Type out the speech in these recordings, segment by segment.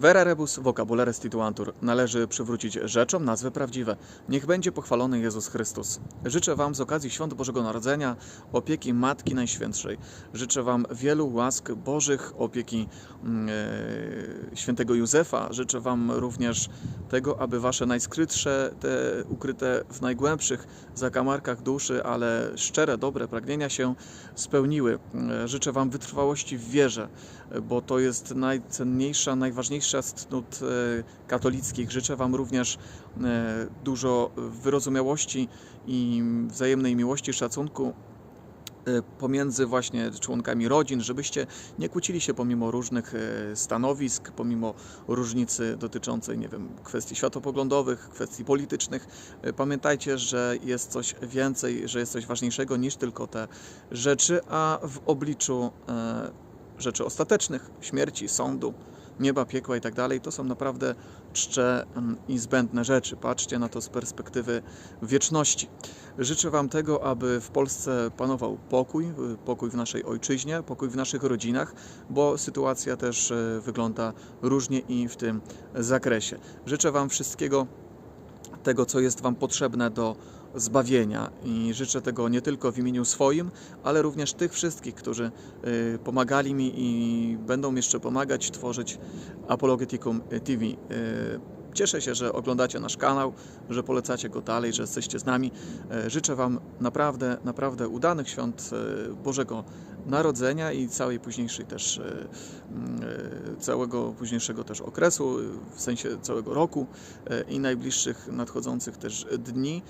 Vera rebus vocabulare stituantur. Należy przywrócić rzeczom nazwy prawdziwe. Niech będzie pochwalony Jezus Chrystus. Życzę Wam z okazji Świąt Bożego Narodzenia opieki Matki Najświętszej. Życzę Wam wielu łask Bożych, opieki e, świętego Józefa. Życzę Wam również tego, aby Wasze najskrytsze, te ukryte w najgłębszych zakamarkach duszy, ale szczere, dobre pragnienia się spełniły. E, Życzę Wam wytrwałości w wierze, bo to jest najcenniejsza, najważniejsza z cnót e, katolickich. Życzę Wam również e, dużo wyrozumiałości i wzajemnej miłości, szacunku e, pomiędzy właśnie członkami rodzin, żebyście nie kłócili się pomimo różnych e, stanowisk, pomimo różnicy dotyczącej, nie wiem, kwestii światopoglądowych, kwestii politycznych. E, Pamiętajcie, że jest coś więcej, że jest coś ważniejszego niż tylko te rzeczy, a w obliczu e, rzeczy ostatecznych, śmierci, sądu, nieba, piekła i tak dalej, to są naprawdę czcze mm, i zbędne rzeczy. Patrzcie na to z perspektywy wieczności. Życzę Wam tego, aby w Polsce panował pokój, y, pokój w naszej ojczyźnie, pokój w naszych rodzinach, bo sytuacja też y, wygląda różnie i w tym zakresie. Życzę Wam wszystkiego tego, co jest Wam potrzebne do zbawienia i życzę tego nie tylko w imieniu swoim, ale również tych wszystkich, którzy y, pomagali mi i będą jeszcze pomagać tworzyć Apologeticum TV. Y, Cieszę się, że oglądacie nasz kanał, że polecacie go dalej, że jesteście z nami. E, Życzę Wam naprawdę, naprawdę udanych świąt Bożego Narodzenia i całej późniejszej też, e, mm, e, całego późniejszego też okresu, w sensie całego roku e, i najbliższych nadchodzących też dni.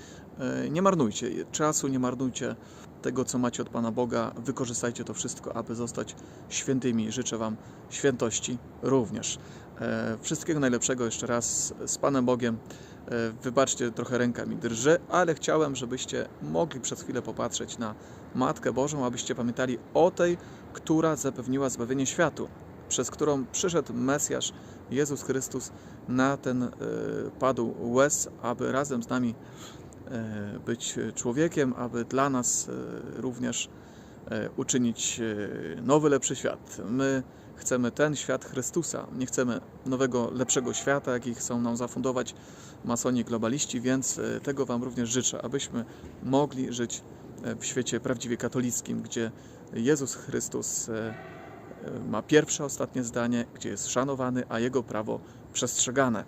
Nie marnujcie czasu, nie marnujcie tego, co macie od Pana Boga. Wykorzystajcie to wszystko, aby zostać świętymi. Życzę Wam świętości również. Wszystkiego najlepszego jeszcze raz z Panem Bogiem. E, Wybaczcie, trochę ręka mi drży, ale chciałem, żebyście mogli przez chwilę popatrzeć na Matkę Bożą, abyście pamiętali o tej, która zapewniła zbawienie światu, przez którą przyszedł Mesjasz, Jezus Chrystus, na ten e, padł łez, aby razem z nami e, być człowiekiem, aby dla nas również uczynić e, nowy, lepszy świat. My chcemy ten świat Chrystusa, nie chcemy nowego, lepszego świata, jaki chcą nam zafundować masoni globaliści, więc e, tego Wam również życzę, abyśmy mogli żyć e, w świecie prawdziwie katolickim, gdzie Jezus Chrystus e, e, ma pierwsze, ostatnie zdanie, gdzie jest szanowany, a Jego prawo przestrzegane.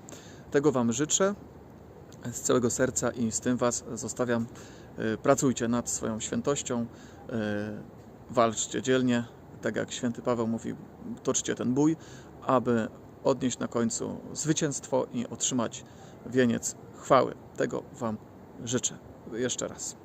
Tego Wam życzę z całego serca i z tym Was zostawiam. E, Pracujcie nad swoją świętością, e, walczcie dzielnie, tak jak święty Paweł mówi, toczcie ten bój, aby odnieść na końcu zwycięstwo i otrzymać wieniec chwały. Tego Wam życzę. Jeszcze raz.